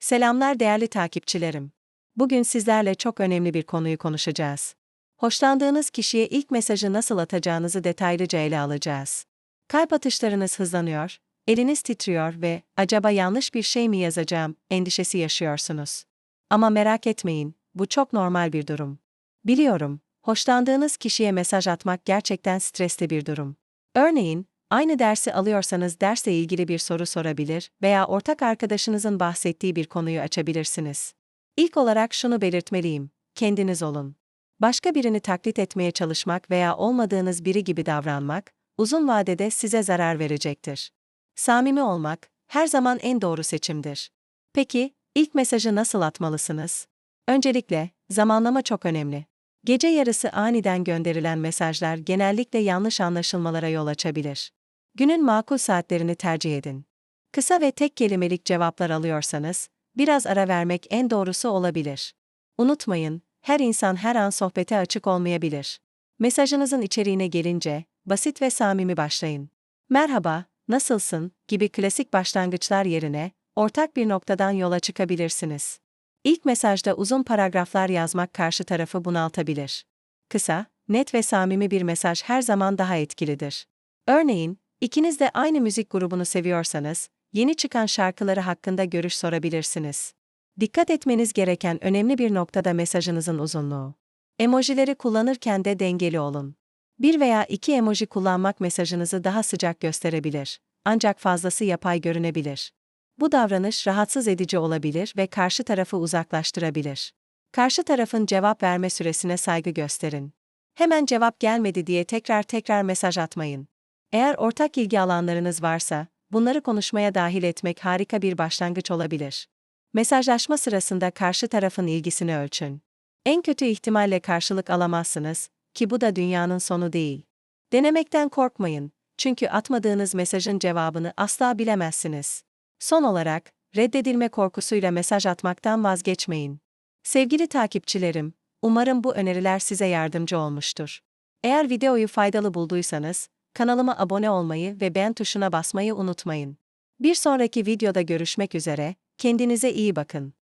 Selamlar değerli takipçilerim. Bugün sizlerle çok önemli bir konuyu konuşacağız. Hoşlandığınız kişiye ilk mesajı nasıl atacağınızı detaylıca ele alacağız. Kalp atışlarınız hızlanıyor, eliniz titriyor ve acaba yanlış bir şey mi yazacağım endişesi yaşıyorsunuz. Ama merak etmeyin, bu çok normal bir durum. Biliyorum, hoşlandığınız kişiye mesaj atmak gerçekten stresli bir durum. Örneğin, aynı dersi alıyorsanız dersle ilgili bir soru sorabilir veya ortak arkadaşınızın bahsettiği bir konuyu açabilirsiniz. İlk olarak şunu belirtmeliyim, kendiniz olun. Başka birini taklit etmeye çalışmak veya olmadığınız biri gibi davranmak, uzun vadede size zarar verecektir. Samimi olmak, her zaman en doğru seçimdir. Peki, ilk mesajı nasıl atmalısınız? Öncelikle, zamanlama çok önemli. Gece yarısı aniden gönderilen mesajlar genellikle yanlış anlaşılmalara yol açabilir. Günün makul saatlerini tercih edin. Kısa ve tek kelimelik cevaplar alıyorsanız, biraz ara vermek en doğrusu olabilir. Unutmayın, her insan her an sohbete açık olmayabilir. Mesajınızın içeriğine gelince, basit ve samimi başlayın. Merhaba, nasılsın gibi klasik başlangıçlar yerine, ortak bir noktadan yola çıkabilirsiniz. İlk mesajda uzun paragraflar yazmak karşı tarafı bunaltabilir. Kısa, net ve samimi bir mesaj her zaman daha etkilidir. Örneğin, ikiniz de aynı müzik grubunu seviyorsanız, yeni çıkan şarkıları hakkında görüş sorabilirsiniz. Dikkat etmeniz gereken önemli bir noktada mesajınızın uzunluğu. Emojileri kullanırken de dengeli olun. Bir veya iki emoji kullanmak mesajınızı daha sıcak gösterebilir, ancak fazlası yapay görünebilir. Bu davranış rahatsız edici olabilir ve karşı tarafı uzaklaştırabilir. Karşı tarafın cevap verme süresine saygı gösterin. Hemen cevap gelmedi diye tekrar tekrar mesaj atmayın. Eğer ortak ilgi alanlarınız varsa, bunları konuşmaya dahil etmek harika bir başlangıç olabilir. Mesajlaşma sırasında karşı tarafın ilgisini ölçün. En kötü ihtimalle karşılık alamazsınız ki bu da dünyanın sonu değil. Denemekten korkmayın çünkü atmadığınız mesajın cevabını asla bilemezsiniz. Son olarak, reddedilme korkusuyla mesaj atmaktan vazgeçmeyin. Sevgili takipçilerim, umarım bu öneriler size yardımcı olmuştur. Eğer videoyu faydalı bulduysanız, kanalıma abone olmayı ve beğen tuşuna basmayı unutmayın. Bir sonraki videoda görüşmek üzere, kendinize iyi bakın.